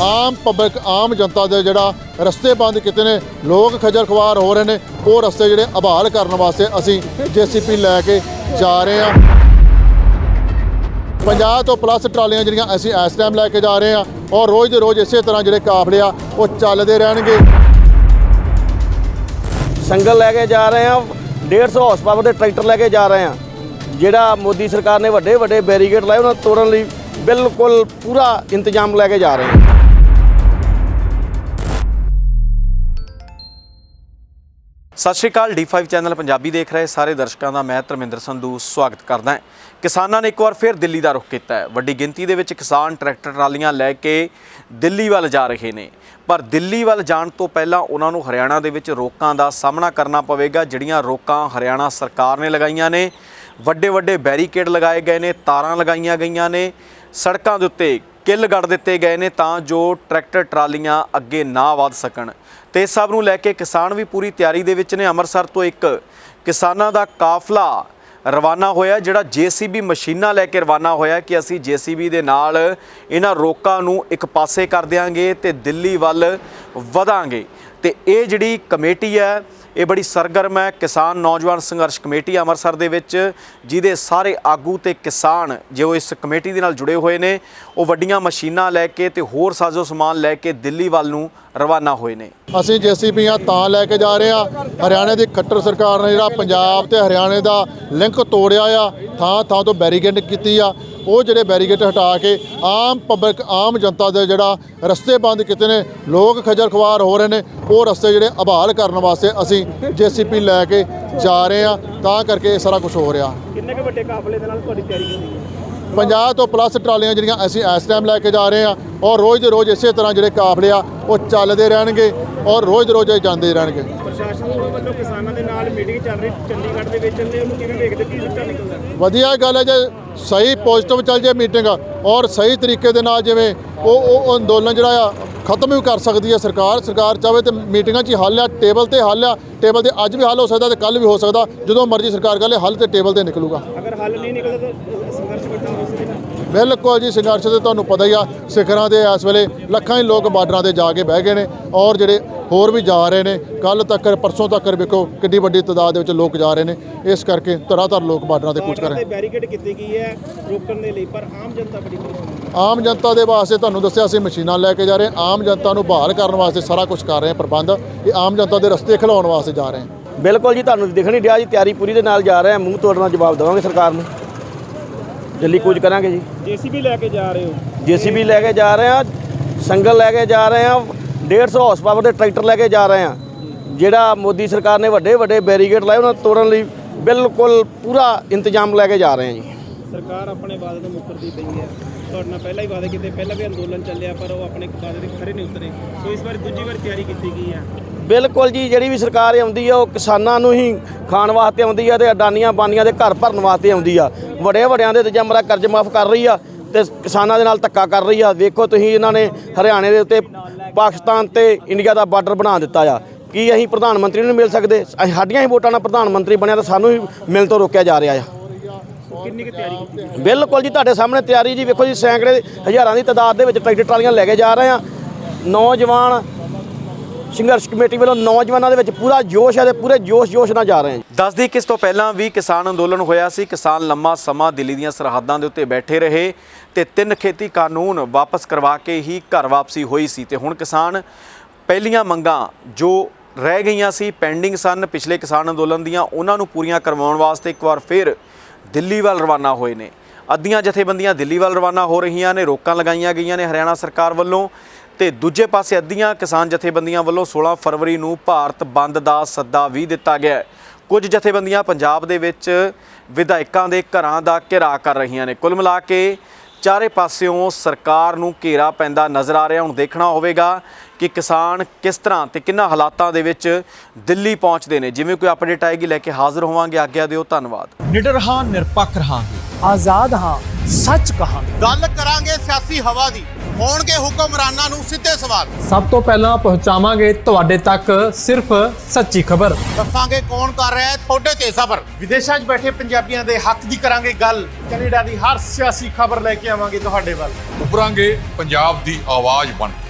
ਆਮ public, ਆਮ ਜਨਤਾ ਦੇ ਜਿਹੜਾ ਰਸਤੇ ਬੰਦ ਕੀਤੇ ਨੇ, ਲੋਕ ਖੱਜਲ ਖਵਾਰ ਹੋ ਰਹੇ ਨੇ, ਉਹ ਰਸਤੇ ਜਿਹੜੇ ਆਬਾਲ ਕਰਨ ਵਾਸਤੇ ਅਸੀਂ ਜੀਸੀਪੀ ਲੈ ਕੇ ਜਾ ਰਹੇ ਹਾਂ। 50 ਤੋਂ ਪਲੱਸ ਟਰਾਲੀਆਂ ਜਿਹੜੀਆਂ ਅਸੀਂ ਇਸ ਟਾਈਮ ਲੈ ਕੇ ਜਾ ਰਹੇ ਹਾਂ ਔਰ ਰੋਜ਼ ਦੇ ਰੋਜ਼ ਇਸੇ ਤਰ੍ਹਾਂ ਜਿਹੜੇ ਕਾਫਲੇ ਆ, ਉਹ ਚੱਲਦੇ ਰਹਿਣਗੇ। ਸੰਗਲ ਲੈ ਕੇ ਜਾ ਰਹੇ ਹਾਂ 150 ਹਾਰਸ ਪਾਵਰ ਦੇ ਟਰੈਕਟਰ ਲੈ ਕੇ ਜਾ ਰਹੇ ਹਾਂ। ਜਿਹੜਾ ਮੋਦੀ ਸਰਕਾਰ ਨੇ ਵੱਡੇ ਵੱਡੇ ਬੈਰੀਗੇਡ ਲਾਏ, ਉਹਨਾਂ ਨੂੰ ਤੋੜਨ ਲਈ ਬਿਲਕੁਲ ਪੂਰਾ ਇੰਤਜ਼ਾਮ ਲੈ ਕੇ ਜਾ ਰਹੇ ਹਾਂ। ਸਤਿ ਸ਼੍ਰੀ ਅਕਾਲ D5 ਚੈਨਲ ਪੰਜਾਬੀ ਦੇਖ ਰਹੇ ਸਾਰੇ ਦਰਸ਼ਕਾਂ ਦਾ, ਮੈਂ ਧਰਮਿੰਦਰ ਸੰਧੂ ਸਵਾਗਤ ਕਰਦਾ ਹਾਂ। ਕਿਸਾਨਾਂ ਨੇ ਇੱਕ ਵਾਰ ਫਿਰ ਦਿੱਲੀ ਦਾ ਰੁਖ ਕੀਤਾ ਹੈ। ਵੱਡੀ ਗਿਣਤੀ ਦੇ ਵਿੱਚ ਕਿਸਾਨ ਟਰੈਕਟਰ ਟਰਾਲੀਆਂ ਲੈ ਕੇ ਦਿੱਲੀ ਵੱਲ ਜਾ ਰਹੇ ਨੇ। ਪਰ ਦਿੱਲੀ ਵੱਲ ਜਾਣ ਤੋਂ ਪਹਿਲਾਂ ਉਹਨਾਂ ਨੂੰ ਹਰਿਆਣਾ ਦੇ ਵਿੱਚ ਰੋਕਾਂ ਦਾ ਸਾਹਮਣਾ ਕਰਨਾ ਪਵੇਗਾ, ਜਿਹੜੀਆਂ ਰੋਕਾਂ ਹਰਿਆਣਾ ਸਰਕਾਰ ਨੇ ਲਗਾਈਆਂ ਨੇ। ਵੱਡੇ ਵੱਡੇ ਬੈਰੀਕੇਡ ਲਗਾਏ ਗਏ ਨੇ, ਤਾਰਾਂ ਲਗਾਈਆਂ ਗਈਆਂ ਨੇ। ਸੜਕਾਂ ਦੇ ਉੱਤੇ ਕਿੱਲ ਗੱਡ ਦਿੱਤੇ ਗਏ ਨੇ ਤਾਂ ਜੋ ਟਰੈਕਟਰ ਟਰਾਲੀਆਂ ਅੱਗੇ ਨਾ ਵਧ ਸਕਣ। ਤੇ ਇਸ ਸਭ ਨੂੰ ਲੈ ਕੇ ਕਿਸਾਨ ਵੀ ਪੂਰੀ ਤਿਆਰੀ ਦੇ ਵਿੱਚ ਨੇ। ਅੰਮ੍ਰਿਤਸਰ ਤੋਂ ਇੱਕ ਕਿਸਾਨਾਂ ਦਾ ਕਾਫਲਾ ਰਵਾਨਾ ਹੋਇਆ, ਜਿਹੜਾ ਜੀਸੀਬੀ ਮਸ਼ੀਨਾਂ ਲੈ ਕੇ ਰਵਾਨਾ ਹੋਇਆ ਕਿ ਅਸੀਂ ਜੀਸੀਬੀ ਦੇ ਨਾਲ ਇਹਨਾਂ ਰੋਕਾਂ ਨੂੰ ਇੱਕ ਪਾਸੇ ਕਰ ਦਿਆਂਗੇ ਤੇ ਦਿੱਲੀ ਵੱਲ ਵਧਾਂਗੇ। ਤੇ ਇਹ ਜਿਹੜੀ ਕਮੇਟੀ ਹੈ ਇਹ ਬੜੀ ਸਰਗਰਮ ਹੈ। ਕਿਸਾਨ ਨੌਜਵਾਨ ਸੰਘਰਸ਼ ਕਮੇਟੀ ਅੰਮ੍ਰਿਤਸਰ ਦੇ ਵਿੱਚ, ਜਿਹਦੇ ਸਾਰੇ ਆਗੂ ਤੇ ਕਿਸਾਨ ਜੋ ਇਸ ਕਮੇਟੀ ਦੇ ਨਾਲ ਜੁੜੇ ਹੋਏ ਨੇ, ਉਹ ਵੱਡੀਆਂ ਮਸ਼ੀਨਾਂ ਲੈ ਕੇ ਤੇ ਹੋਰ ਸਾਜ਼ੋ ਸਮਾਨ ਲੈ ਕੇ ਦਿੱਲੀ ਵੱਲ ਨੂੰ ਰਵਾਨਾ ਹੋਏ ਨੇ। ਅਸੀਂ ਜੀਸੀਬੀਆਂ ਤਾਂ ਲੈ ਕੇ ਜਾ ਰਹੇ ਆ ਹਰਿਆਣੇ ਦੀ ਖੱਟਰ ਸਰਕਾਰ ਨੇ ਜਿਹੜਾ ਪੰਜਾਬ ਤੇ ਹਰਿਆਣੇ ਦਾ ਲਿੰਕ ਤੋੜਿਆ ਆ ਥਾਂ ਥਾਂ ਤੋਂ ਬੈਰੀਕੇਡ ਕੀਤੀ ਆ। ਉਹ ਜਿਹੜੇ ਬੈਰੀਕੇਡ ਹਟਾ ਕੇ ਆਮ ਪਬਲਿਕ ਆਮ ਜਨਤਾ ਦੇ ਜਿਹੜਾ ਰਸਤੇ ਬੰਦ ਕੀਤੇ ਨੇ ਲੋਕ ਖੱਜਲ ਖਵਾਰ ਹੋ ਰਹੇ ਨੇ ਉਹ ਰਸਤੇ ਜਿਹੜੇ ਆਬਾਲ ਕਰਨ ਵਾਸਤੇ ਅਸੀਂ ਜੀਸੀਪੀ ਲੈ ਕੇ ਜਾ ਰਹੇ ਆ ਤਾਂ ਕਰਕੇ ਇਹ ਸਾਰਾ ਕੁਝ ਹੋ ਰਿਹਾ। ਕਿੰਨੇ ਕੁ ਵੱਡੇ ਕਾਫਲੇ ਦੇ ਨਾਲ ਤੁਹਾਡੀ ਤਿਆਰੀ ਹੁੰਦੀ ਹੈ? 50 ਤੋਂ ਪਲੱਸ ਟਰਾਲੀਆਂ ਜਿਹੜੀਆਂ ਅਸੀਂ ਇਸ ਟਾਈਮ ਲੈ ਕੇ ਜਾ ਰਹੇ ਹਾਂ ਔਰ ਰੋਜ਼ ਦੇ ਰੋਜ਼ ਇਸੇ ਤਰ੍ਹਾਂ ਜਿਹੜੇ ਕਾਫਲੇ ਆ ਉਹ ਚੱਲਦੇ ਰਹਿਣਗੇ ਔਰ ਰੋਜ਼ ਦੇ ਰੋਜ਼ ਜਾਂਦੇ ਰਹਿਣਗੇ ਪ੍ਰਸ਼ਾਸਨ ਵੱਲੋਂ ਕਿਸਾਨਾਂ ਦੇ ਨਾਲ ਮੀਟਿੰਗ ਚੱਲ ਰਹੀ ਚੰਡੀਗੜ੍ਹ ਦੇ ਵਿੱਚ ਤੇ ਉਹਨੂੰ ਕਿਵੇਂ ਵੇਖਦੇ ਕੀ ਸਿੱਟਾ ਨਿਕਲਦਾ? ਵਧੀਆ ਗੱਲ ਹੈ ਜੇ ਸਹੀ ਪੋਜ਼ਿਟਿਵ ਚੱਲ ਜੇ ਮੀਟਿੰਗ ਔਰ ਸਹੀ ਤਰੀਕੇ ਦੇ ਨਾਲ ਜਿਵੇਂ ਉਹ ਉਹ ਅੰਦੋਲਨ ਜਿਹੜਾ ਆ ਖਤਮ ਵੀ ਕਰ ਸਕਦੀ ਹੈ ਸਰਕਾਰ ਸਰਕਾਰ ਚਾਹੇ ਤੇ ਮੀਟਿੰਗਾਂ 'ਚ ਹੀ ਹੱਲ ਆ ਟੇਬਲ ਤੇ ਹੱਲ ਆ ਟੇਬਲ ਤੇ ਅੱਜ ਵੀ ਹੱਲ ਹੋ ਸਕਦਾ ਤੇ ਕੱਲ ਵੀ ਹੋ ਸਕਦਾ ਜਦੋਂ ਮਰਜ਼ੀ ਸਰਕਾਰ ਕਹੇ ਹੱਲ ਤੇ ਟੇਬਲ ਤੇ ਨਿਕਲੂਗਾ। ਅਗਰ ਹੱਲ ਨਹੀਂ ਨਿਕਲਦਾ ਤਾਂ ਸੰਘਰਸ਼ ਵੱਡਾ ਹੋ ਸਕਦਾ। ਬਿਲਕੁਲ ਜੀ ਸੰਘਰਸ਼ ਤੇ ਤੁਹਾਨੂੰ ਪਤਾ ਹੀ ਆ ਸਿਖਰਾਂ ਦੇ ਇਸ ਵੇਲੇ ਲੱਖਾਂ ਹੀ ਲੋਕ ਬਾਰਡਰਾਂ ਤੇ ਜਾ ਕੇ ਬਹਿ ਗਏ ਨੇ ਔਰ ਜਿਹੜੇ ਹੋਰ ਵੀ ਜਾ ਰਹੇ ਨੇ। ਕੱਲ ਤੱਕ ਪਰਸੋਂ ਤੱਕ ਵੇਖੋ ਕਿੰਨੀ ਵੱਡੀ ਤਾਦਾਦ ਦੇ ਵਿੱਚ ਲੋਕ ਜਾ ਰਹੇ ਨੇ। ਇਸ ਕਰਕੇ ਤਰ੍ਹਾਂ ਤਰ੍ਹਾਂ ਲੋਕ ਬਾਰਡਰਾਂ ਤੇ ਕੂਚ ਕਰ ਰਹੇ ਨੇ। ਬੈਰੀਕੇਡ ਕੀਤੀ ਗਈ ਹੈ ਰੋਕਣ ਦੇ ਲਈ ਪਰ ਆਮ ਜਨਤਾ ਬੜੀ ਪਰੇਸ਼ਾਨ ਆਮ ਜਨਤਾ ਦੇ ਵਾਸਤੇ ਤੁਹਾਨੂੰ ਦੱਸਿਆ ਅਸੀਂ ਮਸ਼ੀਨਾਂ ਲੈ ਕੇ ਜਾ ਰਹੇ ਆਮ ਜਨਤਾ ਨੂੰ ਬਹਾਲ ਕਰਨ ਵਾਸਤੇ ਸਾਰਾ ਕੁਝ ਕਰ ਰਹੇ ਪ੍ਰਬੰਧ। ਇਹ ਆਮ ਜਨਤਾ ਦੇ ਰਸਤੇ ਖਿਲਾਉਣ ਵਾਸਤੇ ਜਾ ਰਹੇ ਬਿਲਕੁਲ ਜੀ ਤੁਹਾਨੂੰ ਦਿਖ ਨਹੀਂ ਰਿਹਾ ਜੀ ਤਿਆਰੀ ਪੂਰੀ ਦੇ ਨਾਲ ਜਾ ਰਹੇ ਆ ਮੂੰਹ ਤੋੜਨਾ ਜਵਾਬ ਦੇਵਾਂਗੇ ਸਰਕਾਰ ਨੂੰ। ਜਲਦੀ ਕੁਝ ਕਰਾਂਗੇ ਜੀ। ਜੀਸੀਬੀ ਲੈ ਕੇ ਜਾ ਰਹੇ ਹੋ। ਜੀਸੀਬੀ ਲੈ ਕੇ ਜਾ ਰਹੇ ਆ ਸੰਗਲ ਲੈ ਕੇ ਜਾ ਰਹੇ ਆ 150 ਹਾਰਸ ਪਾਵਰ ਦੇ ਟਰੈਕਟਰ ਲੈ ਕੇ ਜਾ ਰਹੇ ਆ ਜਿਹੜਾ ਮੋਦੀ ਸਰਕਾਰ ਨੇ ਵੱਡੇ ਵੱਡੇ ਬੈਰੀਕੇਡ ਲਾਏ ਉਹਨਾਂ ਨੂੰ ਤੋੜਨ ਲਈ ਬਿਲਕੁਲ ਪੂਰਾ ਇੰਤਜ਼ਾਮ ਲੈ ਕੇ ਜਾ ਰਹੇ ਆ ਜੀ। ਸਰਕਾਰ ਆਪਣੇ ਵਾਅਦੇ ਤੋਂ ਮੁੱਕਰਦੀ ਪਈ ਹੈ। ਤੁਹਾਡੇ ਨਾਲ ਪਹਿਲਾਂ ਹੀ ਵਾਅਦੇ ਕੀਤੇ ਪਹਿਲਾਂ ਵੀ ਅੰਦੋਲਨ ਚੱਲਿਆ ਪਰ ਉਹ ਆਪਣੇ ਵਾਅਦੇ ਦੇ ਖਰੇ ਨਹੀਂ ਉਤਰੇ। ਸੋ ਇਸ ਵਾਰ ਦੂਜੀ ਵਾਰ ਤਿਆਰੀ ਕੀਤੀ ਗਈ ਹੈ। ਬਿਲਕੁਲ ਜੀ ਜਿਹੜੀ ਵੀ ਸਰਕਾਰ ਆਉਂਦੀ ਆ ਉਹ ਕਿਸਾਨਾਂ ਨੂੰ ਹੀ ਖਾਣ ਵਾਸਤੇ ਆਉਂਦੀ ਆ ਤੇ ਅਡਾਨੀਆਂ ਬਾਨੀਆਂ ਦੇ ਘਰ ਭਰਨ ਵਾਸਤੇ ਆਉਂਦੀ ਆ। ਵੱਡੇ ਵੱਡਿਆਂ ਦੇ ਤੇ ਜਮਰਾ ਕਰਜ਼ ਮਾਫ ਕਰ ਰਹੀ ਆ ਤੇ ਕਿਸਾਨਾਂ ਦੇ ਨਾਲ ਧੱਕਾ ਕਰ ਰਹੀ ਆ। ਵੇਖੋ ਤੁਸੀਂ ਇਹਨਾਂ ਨੇ ਹਰਿਆਣੇ ਦੇ ਉੱਤੇ ਪਾਕਿਸਤਾਨ ਤੇ ਇੰਡੀਆ ਦਾ ਬਾਰਡਰ ਬਣਾ ਦਿੱਤਾ ਆ। ਕੀ ਅਸੀਂ ਪ੍ਰਧਾਨ ਮੰਤਰੀ ਨੂੰ ਮਿਲ ਸਕਦੇ? ਸਾਡੀਆਂ ਹੀ ਵੋਟਾਂ ਨਾਲ ਪ੍ਰਧਾਨ ਮੰਤਰੀ ਬਣਿਆ ਤਾਂ ਸਾਨੂੰ ਹੀ ਮਿਲਣ ਤੋਂ ਰੋਕਿਆ ਜਾ ਰਿਹਾ ਆ। ਕਿੰਨੀ ਕੁ ਤਿਆਰੀ ਕੀਤੀ ਬਿਲਕੁਲ ਜੀ ਤੁਹਾਡੇ ਸਾਹਮਣੇ ਤਿਆਰੀ ਜੀ। ਵੇਖੋ ਜੀ ਸੈਂਕੜੇ ਹਜ਼ਾਰਾਂ ਦੀ ਤਾਦਾਦ ਦੇ ਵਿੱਚ ਟਰੈਕਟਰ ਟਰਾਲੀਆਂ ਲੈ ਕੇ ਜਾ ਰਹੇ ਆ। ਨੌਜਵਾਨ ਸੰਘਰਸ਼ ਕਮੇਟੀ ਵੱਲੋਂ ਨੌਜਵਾਨਾਂ ਦੇ ਵਿੱਚ ਪੂਰਾ ਜੋਸ਼ ਹੈ ਤੇ ਪੂਰੇ ਜੋਸ਼ ਜੋਸ਼ ਨਾਲ ਜਾ ਰਹੇ ਆ ਜੀ ਦੱਸਦੀ ਕਿ ਇਸ ਤੋਂ ਪਹਿਲਾਂ ਵੀ ਕਿਸਾਨ ਅੰਦੋਲਨ ਹੋਇਆ ਸੀ। ਕਿਸਾਨ ਲੰਮਾ ਸਮਾਂ ਦਿੱਲੀ ਦੀਆਂ ਸਰਹੱਦਾਂ ਦੇ ਉੱਤੇ ਬੈਠੇ ਰਹੇ ਤੇ ਤਿੰਨ ਖੇਤੀ ਕਾਨੂੰਨ ਵਾਪਸ ਕਰਵਾ ਕੇ ਹੀ ਘਰ ਵਾਪਸੀ ਹੋਈ ਸੀ ਤੇ ਹੁਣ ਕਿਸਾਨ ਪਹਿਲੀਆਂ ਮੰਗਾਂ ਜੋ ਰਹਿ ਗਈਆਂ ਸੀ, ਪੈਂਡਿੰਗ ਸਨ। ਪਿਛਲੇ ਕਿਸਾਨ ਅੰਦੋਲਨ ਦੀਆਂ ਉਹਨਾਂ ਨੂੰ ਪੂਰੀਆਂ ਕਰਵਾਉਣ ਵਾਸਤੇ ਇੱਕ ਵਾਰ ਫਿਰ ਦਿੱਲੀ ਵੱਲ ਰਵਾਨਾ ਹੋਏ ਨੇ। ਅੱਧੀਆਂ ਜਥੇਬੰਦੀਆਂ ਦਿੱਲੀ ਵੱਲ ਰਵਾਨਾ ਹੋ ਰਹੀਆਂ ਨੇ, ਰੋਕਾਂ ਲਗਾਈਆਂ ਗਈਆਂ ਨੇ ਹਰਿਆਣਾ ਸਰਕਾਰ ਵੱਲੋਂ। ਤੇ ਦੂਜੇ ਪਾਸੇ ਅੱਧੀਆਂ ਕਿਸਾਨ ਜਥੇਬੰਦੀਆਂ ਵੱਲੋਂ 16 ਫਰਵਰੀ ਨੂੰ ਭਾਰਤ ਬੰਦ ਦਾ ਸੱਦਾ ਵੀ ਦਿੱਤਾ ਗਿਆ ਹੈ। ਕੁਝ ਜਥੇਬੰਦੀਆਂ ਪੰਜਾਬ ਦੇ ਵਿੱਚ ਵਿਧਾਇਕਾਂ ਦੇ ਘਰਾਂ ਦਾ ਘਿਰਾਅ ਕਰ ਰਹੀਆਂ ਨੇ। ਕੁੱਲ ਮਿਲਾ ਕੇ ਚਾਰੇ ਪਾਸਿਓਂ ਸਰਕਾਰ ਨੂੰ ਘੇਰਾ ਪੈਂਦਾ ਨਜ਼ਰ ਆ ਰਿਹਾ। ਹੁਣ ਦੇਖਣਾ ਹੋਵੇਗਾ ਕਿ ਕਿਸਾਨ ਕਿਸ ਤਰ੍ਹਾਂ ਤੇ ਕਿੰਨਾ ਹਾਲਾਤਾਂ ਦੇ ਵਿੱਚ ਦਿੱਲੀ ਪਹੁੰਚਦੇ ਨੇ? ਜਿਵੇਂ ਕੋਈ ਅਪਡੇਟ ਆਏਗੀ ਲੈ ਕੇ ਹਾਜ਼ਰ ਹੋਵਾਂਗੇ। ਆਗਿਆ ਦਿਓ ਧੰਨਵਾਦ। ਨਿਡਰ ਹਾਂ ਨਿਰਪੱਖ ਰਹਾਂਗੇ। ਆਜ਼ਾਦ ਹਾਂ ਸੱਚ ਕਹਾਂਗੇ। ਗੱਲ ਕਰਾਂਗੇ ਸਿਆਸੀ ਹਵਾ ਦੀ। ਹੋਣਗੇ ਹੁਕਮਰਾਨਾਂ ਨੂੰ ਸਿੱਧੇ ਸਵਾਲ। ਸਭ ਤੋਂ ਪਹਿਲਾਂ ਪਹੁੰਚਾਵਾਂਗੇ ਤੁਹਾਡੇ ਤੱਕ ਸਿਰਫ ਸੱਚੀ ਖਬਰ। ਦੱਸਾਂਗੇ ਕੌਣ ਕਰ ਰਿਹਾ ਹੈ ਤੁਹਾਡੇ ਤੇ ਸਬਰ। ਵਿਦੇਸ਼ਾਂ 'ਚ ਬੈਠੇ ਪੰਜਾਬੀਆਂ ਦੇ ਹੱਕ ਦੀ ਕਰਾਂਗੇ ਗੱਲ। ਕੈਨੇਡਾ ਦੀ ਹਰ ਸਿਆਸੀ ਖਬਰ ਲੈ ਕੇ ਆਵਾਂਗੇ ਤੁਹਾਡੇ ਵੱਲ। ਉਭਰਾਂਗੇ ਪੰਜਾਬ ਦੀ ਆਵਾਜ਼ ਬਣ ਕੇ।